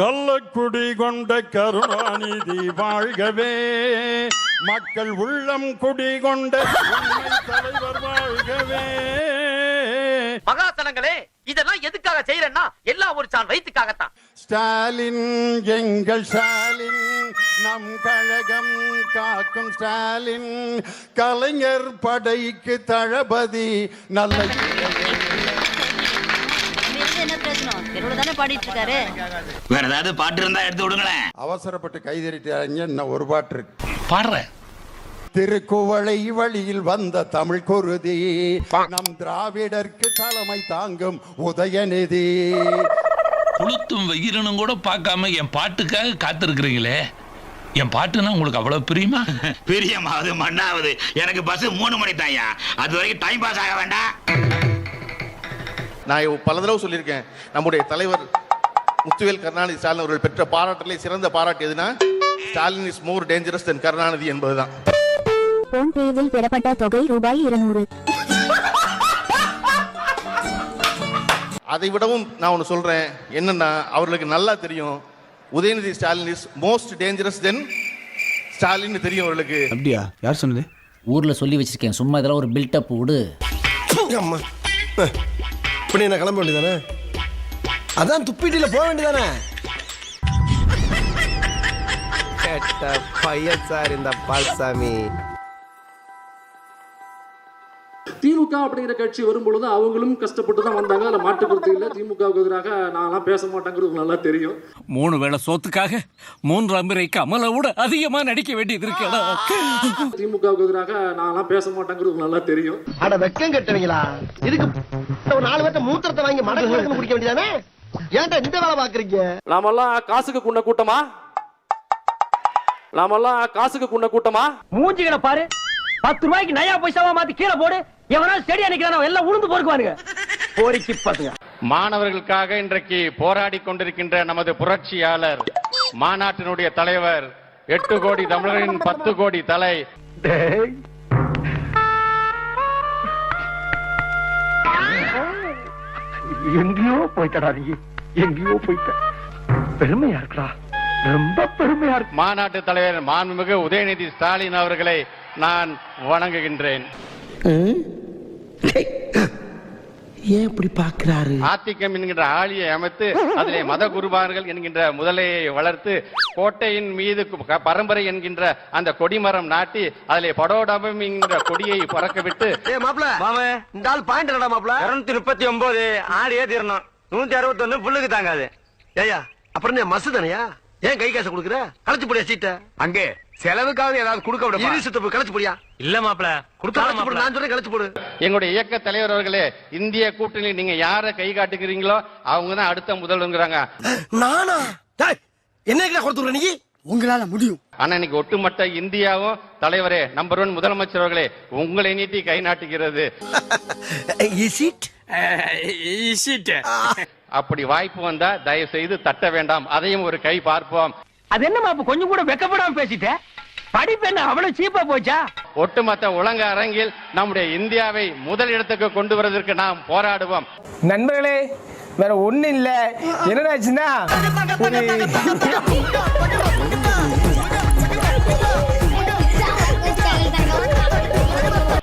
கள்ளக்குடி கொண்ட கருணாநிதி வாழ்கவே. மக்கள் உள்ளம் குடி கொண்ட தலைவர் வாழ்கவே. மகாசனங்களே இதெல்லாம் எதுக்காக செய்யறேன்னா எல்லாம் ஒரு சான் வயிற்றுக்காகத்தான் ஸ்டாலின் எங்கள் ஸ்டாலின் நம் கழகம் காக்கும் ஸ்டாலின் கலைஞர் படைக்கு தளபதி நல்ல வேற ஏதாவது பாட்டு இருந்தா எடுத்து விடுங்களேன். அவசரப்பட்டு கைதறிட்டாங்க இன்னும் ஒரு பாட்டு இருக்கு. பாடுறேன் திருக்குவளை வழியில் வந்த தமிழ் குருதி நம் திராவிடர்க்கு தலைமை தாங்கும் உதயநிதி. புளுத்தும் வெயிரனும் கூட பார்க்காம என் பாட்டுக்காக காத்திருக்கிறீங்களே. என் பாட்டுனா உங்களுக்கு அவ்வளவு பிரியுமா? பிரியமாவது மண்ணாவது. எனக்கு பஸ் மூணு மணி தாயா அது வரைக்கும் டைம் பாஸ் ஆக வேண்டாம். நான் பல தடவை சொல்லியிருக்கேன். நம்முடைய தலைவர் முத்துவேல் கருணாநிதி ஸ்டாலின் அவர்கள் பெற்ற பாராட்டிலே சிறந்த பாராட்டு எதுனா Stalin is more dangerous than Karunanidhi என்பதுதான். போன்பேவில் பெறப்பட்ட தொகை ரூபாய் இருநூறு. அதை விடவும் நான் ஒன்று சொல்றேன். என்னன்னா அவர்களுக்கு நல்லா தெரியும் Udhayanidhi Stalin is most dangerous than Stalin தெரியும் அவர்களுக்கு. அப்படியா? யார் சொன்னது? ஊர்ல சொல்லி வச்சிருக்கேன். சும்மா இதெல்லாம் ஒரு பில்டப் விடு அம்மா. இப்படி என்ன கிளம்ப வேண்டியதானே? அதான் துப்பிட்டில போக வேண்டியதானே? பையன் சார் இந்த பால்சாமி. திமுக அப்படிங்கிற கட்சி வரும்பொழுது அவங்களும் கஷ்டப்பட்டு தான் வந்தாங்க. அதில் மாற்றுக்கிறது இல்லை. திமுகவுக்கு எதிராக நான்லாம் பேச மாட்டேங்கிறது நல்லா தெரியும். மூணு வேளை சோத்துக்காக மூன்றாம் முறை கமலை விட அதிகமா நடிக்க வேண்டியது இருக்கடா திமுகவுக்கு எதிராக நான்லாம் பேச மாட்டேங்கிறது நல்லா தெரியும். அட வெக்கம் கட்டுவீங்களா? இதுக்கு ஒரு நாலு பேர்த்த மூத்திரத்தை வாங்கி மடக்கு குடிக்க வேண்டியதானே? ஏன்டா இந்த வேலை பாக்குறீங்க நாமெல்லாம் காசுக்கு குண்ட கூட்டமா? நாமெல்லாம் காசுக்கு குண்ட கூட்டமா? மூஞ்சிகளை பாரு. பத்து ரூபாய்க்கு நயா பைசாவா மாத்தி கீழே போடு. எவனா செடி அன்னைக்கு எல்லாம் உளுந்து பொறுக்குவானுங்க போரிக்கு பாத்துங்க மாணவர்களுக்காக இன்றைக்கு போராடி கொண்டிருக்கின்ற நமது புரட்சியாளர் மாநாட்டினுடைய தலைவர் எட்டு கோடி தமிழரின் பத்து கோடி தலை. எங்கேயோ போயிட்டடா நீ. எங்கேயோ போயிட்ட. பெருமையா இருக்கா ரொம்ப பெருமையா இருக்கு. மாநாட்டு தலைவர் மாண்புமிகு உதயநிதி ஸ்டாலின் அவர்களை நான் வணங்குகின்றேன். ஏன் இப்படி பாக்குறாரு ஆத்திக்கம் என்கின்ற ஆளியை அமைத்து அதிலே மத குருபார்கள் என்கின்ற முதலையை வளர்த்து கோட்டையின் மீது பரம்பரை என்கின்ற அந்த கொடிமரம் நாட்டி அதிலே படோடபம் என்கின்ற கொடியை பறக்க விட்டு ஏ மாப்ள இந்த ஆள் பாயிண்ட் இல்லடா மாப்ள இருநூத்தி முப்பத்தி ஒன்பது ஆடியே தீரணும். நூத்தி அறுபத்தி ஒண்ணு புல்லுக்கு தாங்காது. ஏயா அப்புறம் நீ மசு தானையா? ஏன் கை காசு கொடுக்குற? களைச்சு போடியா சீட்டை. அங்கே. செலவுக்காவது ஏதாவது கொடுக்க இரு சுத்த போய் களைச்சு போடியா? இல்ல மாப்பிள போடு நான் சொல்றேன் களைச்சு போடு. எங்களுடைய இயக்க தலைவர் அவர்களே இந்திய கூட்டணி நீங்க யாரை கை காட்டுகிறீங்களோ அவங்க தான் அடுத்த முதல்வங்கிறாங்க நானா? டேய், என்ன கிட்ட கொடுத்துற நீ? உங்களால முடியும். ஆனா இன்னைக்கு ஒட்டுமொத்த இந்தியாவும் தலைவரே நம்பர் ஒன் முதலமைச்சர் அவர்களே உங்களை நீட்டி கை நாட்டுகிறது. இஸ் இட் அப்படி வாய்ப்பு வந்தா தயவு செய்து தட்ட வேண்டாம். அதையும் ஒரு கை பார்ப்போம். அது என்ன மாப்பு கொஞ்சம் கூட வெக்கப்படாம பேசிட்ட? படிப்பு என்ன அவ்வளவு சீப்பா போச்சா? ஒட்டுமொத்த உலக அரங்கில் நம்முடைய இந்தியாவை முதல் இடத்துக்கு கொண்டு வருவதற்கு நாம் போராடுவோம். நண்பர்களே வேற ஒண்ணு இல்ல. என்னடாச்சுன்னா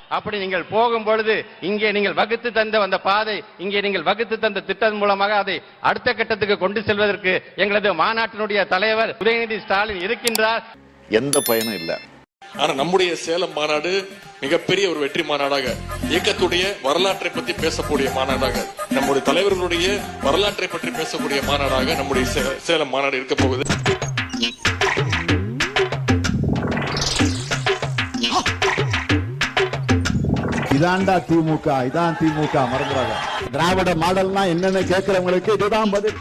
அப்படி நீங்கள் போகும் பொழுது இங்கே நீங்கள் வகுத்து தந்த அந்த பாதை இங்கே நீங்கள் வகுத்து தந்த திட்டம் மூலமாக அதை அடுத்த கட்டத்துக்கு கொண்டு செல்வதற்கு எங்களது மாநாட்டினுடைய தலைவர் உதயநிதி ஸ்டாலின் இருக்கின்றார். எந்த பயனும் இல்லை. ஆனா நம்முடைய சேலம் மாநாடு மிகப்பெரிய ஒரு வெற்றி மாநாடாக இயக்கத்துடைய வரலாற்றை பத்தி பேசக்கூடிய மாநாடாக நம்முடைய தலைவர்களுடைய வரலாற்றை பற்றி பேசக்கூடிய மாநாடாக நம்முடைய சே- சேலம் மாநாடு இருக்க போகுது. இதான்டா திமுக இதான் திமுக மறந்துடாத. திராவிட மாடல்னா என்னன்னு கேட்கிறவங்களுக்கு இதுதான் பதில்.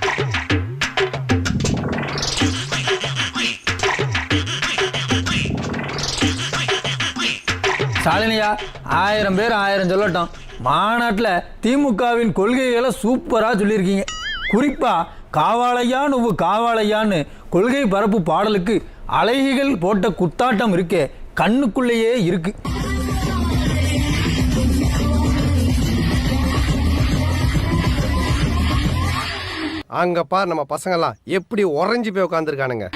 ஸ்டாலினியா ஆயிரம் பேர் ஆயிரம் சொல்லட்டும். மாநாட்டில் திமுகவின் கொள்கைகளை சூப்பராக சொல்லியிருக்கீங்க. குறிப்பாக காவாலையா நுவ்வு காவாலையான்னு கொள்கை பரப்பு பாடலுக்கு அழகிகள் போட்ட குத்தாட்டம் இருக்கே கண்ணுக்குள்ளேயே இருக்கு. அங்கப்பா நம்ம பசங்கெல்லாம் எப்படி உறைஞ்சி போய் உட்காந்துருக்கானுங்க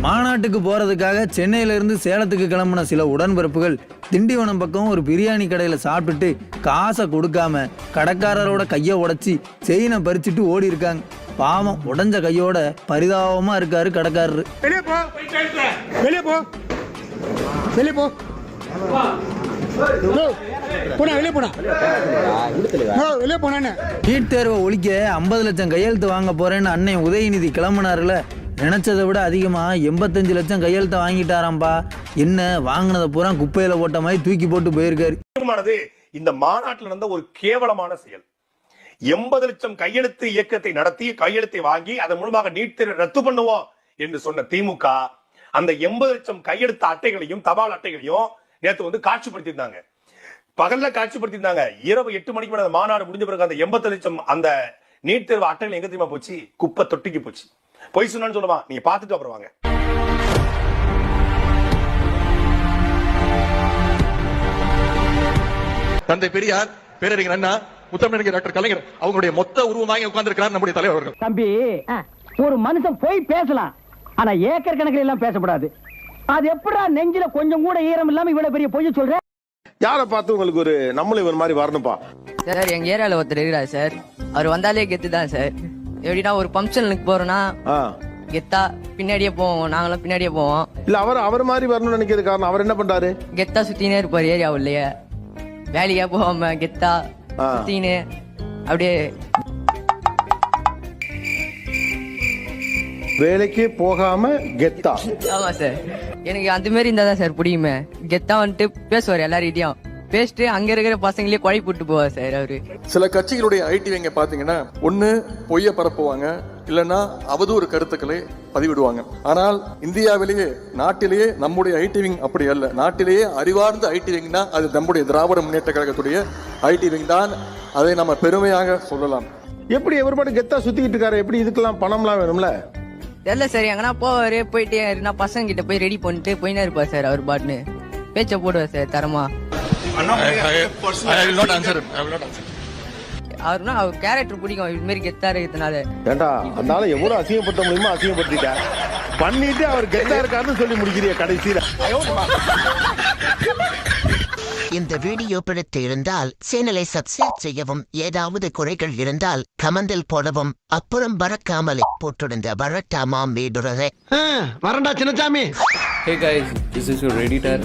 மாநாட்டுக்கு போறதுக்காக சென்னையில இருந்து சேலத்துக்கு கிளம்புன சில உடன்பிறப்புகள் திண்டிவனம் பக்கம் ஒரு பிரியாணி கடையில சாப்பிட்டுட்டு காசை கொடுக்காம கடைக்காரரோட கையை உடச்சி செயினை பறிச்சுட்டு ஓடி இருக்காங்க பாவம் உடைஞ்ச கையோட பரிதாபமா இருக்காரு கடைக்காரரு. வெளியே போ. வெளியே போ. வெளியே போ. போனா வெளியே போனா வெளியே போனானே நீட் தேர்வை ஒழிக்க ஐம்பது லட்சம் கையெழுத்து வாங்க போறேன்னு அன்னை உதயநிதி கிளம்புனாருல. நினைச்சதை விட அதிகமா எண்பத்தஞ்சு லட்சம் கையெழுத்தை வாங்கிட்டாராம்பா. என்ன வாங்கினதை பூரா குப்பையில போட்ட மாதிரி தூக்கி போட்டு போயிருக்காரு. இந்த மாநாட்டில் நடந்த ஒரு கேவலமான செயல். எண்பது லட்சம் கையெழுத்து இயக்கத்தை நடத்தி கையெழுத்தை வாங்கி அதன் மூலமாக நீட் தேர்வு ரத்து பண்ணுவோம் என்று சொன்ன திமுக அந்த எண்பது லட்சம் கையெழுத்து அட்டைகளையும் தபால் அட்டைகளையும் நேத்து வந்து காட்சிப்படுத்தியிருந்தாங்க. பகல்ல காட்சிப்படுத்தியிருந்தாங்க. இரவு எட்டு மணிக்கு மேல அந்த மாநாடு முடிஞ்ச பிறகு அந்த எண்பது லட்சம் அந்த நீட் தேர்வு அட்டைகள் எங்க தெரியுமா போச்சு? குப்பை தொட்டிக்கு போச்சு. பொய் சொன்னான்னு சொல்லுவான் நீங்க பாத்துட்டு அப்புறம் வாங்க. தந்தை பெரியார் பேரறிஞர் அண்ணா முத்தமிழர் டாக்டர் கலைஞர் அவங்களுடைய மொத்த உருவமாக உட்கார்ந்திருக்கிறார் நம்முடைய தலைவர் அவர்கள். தம்பி ஒரு மனுஷன் போய் பேசலாம் ஆனா ஏக்கர் கணக்கில் எல்லாம் பேசக்கூடாது அது எப்படா நெஞ்சில கொஞ்சம் கூட ஈரம் இல்லாம இவ்வளவு பெரிய பொய் சொல்ற? யாரை பார்த்து உங்களுக்கு ஒரு நம்மளும் இவர் மாதிரி வரணும்பா? சார் எங்க ஏரியால ஒருத்தர் இருக்கிறார் சார். அவர் வந்தாலே கெத்து தான் சார். எப்படின்னா ஒரு ஃபங்க்ஷனுக்கு போறோம்னா கெத்தா பின்னாடியே போவோம். நாங்களும் பின்னாடியே போவோம். இல்ல அவர் அவர் மாதிரி வரணும்னு நினைக்கிறது காரணம் அவர் என்ன பண்றாரு? கெத்தா சுத்தினே இருப்பார் ஏரியா உள்ளேயே வேலைக்கா போகாம கெத்தா சுத்தின்னு அப்படியே வேலைக்கு போகாம கெத்தா. ஆமா சார். எனக்கு அந்த மாதிரி இருந்தா தான் சார் பிடிக்குமே. கெத்தா வந்துட்டு பேசுவார் எல்லார்கிட்டயும் பேசிட்டு அங்க இருக்கிற பசங்களே கொழி போட்டு போவார் சார் அவரு. சில கட்சிகளுடைய ஐடி வைங்க பாத்தீங்கன்னா ஒண்ணு பொய்ய பரப்புவாங்க இல்லைன்னா அவதூறு கருத்துக்களை பதிவிடுவாங்க. ஆனால் இந்தியாவிலேயே நாட்டிலேயே நம்முடைய ஐடி விங் அப்படி அல்ல. நாட்டிலேயே அறிவார்ந்த ஐடி விங்னா அது நம்முடைய திராவிட முன்னேற்ற கழகத்துடைய ஐடி விங் தான். அதை நம்ம பெருமையாக சொல்லலாம். எப்படி எவர் பாட்டு கெத்தா சுத்திக்கிட்டு இருக்காரு? எப்படி இதுக்கெல்லாம் பணம்லாம் வேணும்ல? தெரியல சார் எங்கன்னா போவாரு போயிட்டு இருந்தா பசங்க கிட்ட போய் ரெடி பண்ணிட்டு போயினே இருப்பார் சார் அவர் பாட்டுன்னு. பேச்ச போடுவார் சார் தரமா. அவருனா அவர் கேரக்டர் பிடிக்கும். இது மாதிரி கெத்தா இருக்கிறதுனால. ஏண்டா அதனால எவ்வளவு அசிங்கப்படுத்த முடியுமோ அசிங்கப்படுத்திட்ட பண்ணிட்டு அவர் கெத்தா இருக்காருன்னு சொல்லி முடிக்கிறிய கடைசியில. இந்த வீடியோ பிடித்து இருந்தால் சேனலை சப்ஸ்கிரைப் செய்யவும் ஏதாவது குறைகள் இருந்தால் கமெண்டில் போடவும் அப்புறம் பறக்காமலே போட்டிருந்த வரட்டாமாம் வீடுறதை வரண்டா Chinnasamy hey guys this is your editor